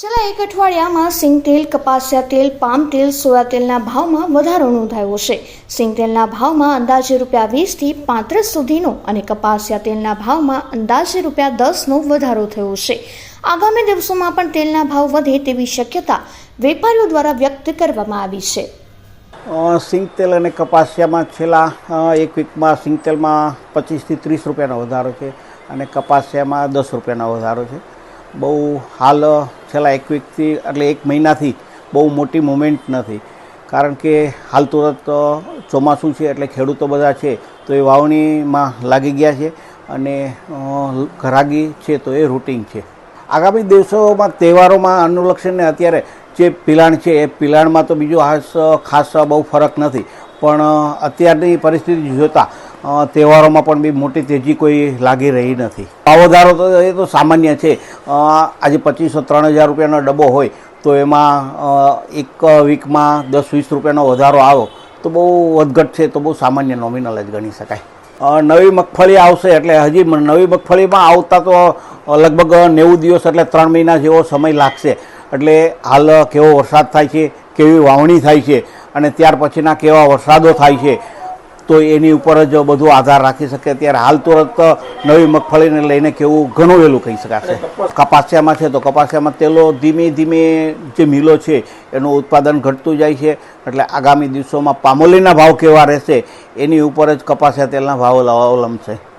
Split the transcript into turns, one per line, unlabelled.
છેલ્લા એક અઠવાડિયામાં સિંગતેલ કપાસિયા તેલ, પામ તેલ, સોયા તેલના ભાવમાં વધારો નોંધાયો છે. સિંગતેલના ભાવમાં અંદાજે રૂપિયા વીસથી પાંત્રીસ સુધીનો અને કપાસિયા તેલના ભાવમાં અંદાજે રૂપિયા દસનો વધારો થયો છે. આગામી દિવસોમાં પણ તેલના ભાવ વધે તેવી શક્યતા વેપારીઓ દ્વારા વ્યક્ત કરવામાં આવી છે.
સિંગ સિંગતેલ અને કપાસિયામાં છેલ્લા એક વીકમાં સિંગતેલમાં પચીસથી ત્રીસ રૂપિયાનો વધારો છે અને કપાસિયામાં દસ રૂપિયાનો વધારો છે. બહુ હાલ છેલ્લા એક વીકથી એટલે એક મહિનાથી બહુ મોટી મુમેન્ટ નથી. કારણ કે હાલ તુરત ચોમાસું છે એટલે ખેડૂતો બધા છે તો એ વાવણીમાં લાગી ગયા છે અને ઘરાગી છે તો એ રૂટિન છે. આગામી દિવસોમાં તહેવારોમાં અનુલક્ષીને અત્યારે જે પિલાણ છે એ પિલાણમાં તો બીજો ખાસ ખાસ બહુ ફરક નથી. પણ અત્યારની પરિસ્થિતિ જોતાં તહેવારોમાં પણ બી મોટી તેજી કોઈ લાગી રહી નથી. ભાવ વધારો તો એ તો સામાન્ય છે. આજે પચીસો ત્રણ હજાર રૂપિયાનો ડબ્બો હોય તો એમાં એક વીકમાં દસ વીસ રૂપિયાનો વધારો આવો તો બહુ વધઘટ છે, તો બહુ સામાન્ય નોમિનલ જ ગણી શકાય. નવી મગફળી આવશે એટલે હજી નવી મગફળીમાં આવતા તો લગભગ નેવું દિવસ એટલે ત્રણ મહિના જેવો સમય લાગશે. એટલે હાલ કેવો વરસાદ થાય છે, કેવી વાવણી થાય છે અને ત્યાર પછીના કેવા વરસાદો થાય છે તો એની ઉપર જ બધું આધાર રાખી શકે. ત્યારે હાલ તુરત નવી મગફળીને લઈને કેવું ઘણું વહેલું કહી શકાશે. કપાસિયામાં છે તો કપાસિયામાં તેલો ધીમે ધીમે જે મિલો છે એનું ઉત્પાદન ઘટતું જાય છે. એટલે આગામી દિવસોમાં પામોલીના ભાવ કેવા રહેશે એની ઉપર જ કપાસિયા તેલના ભાવ અવલંબશે.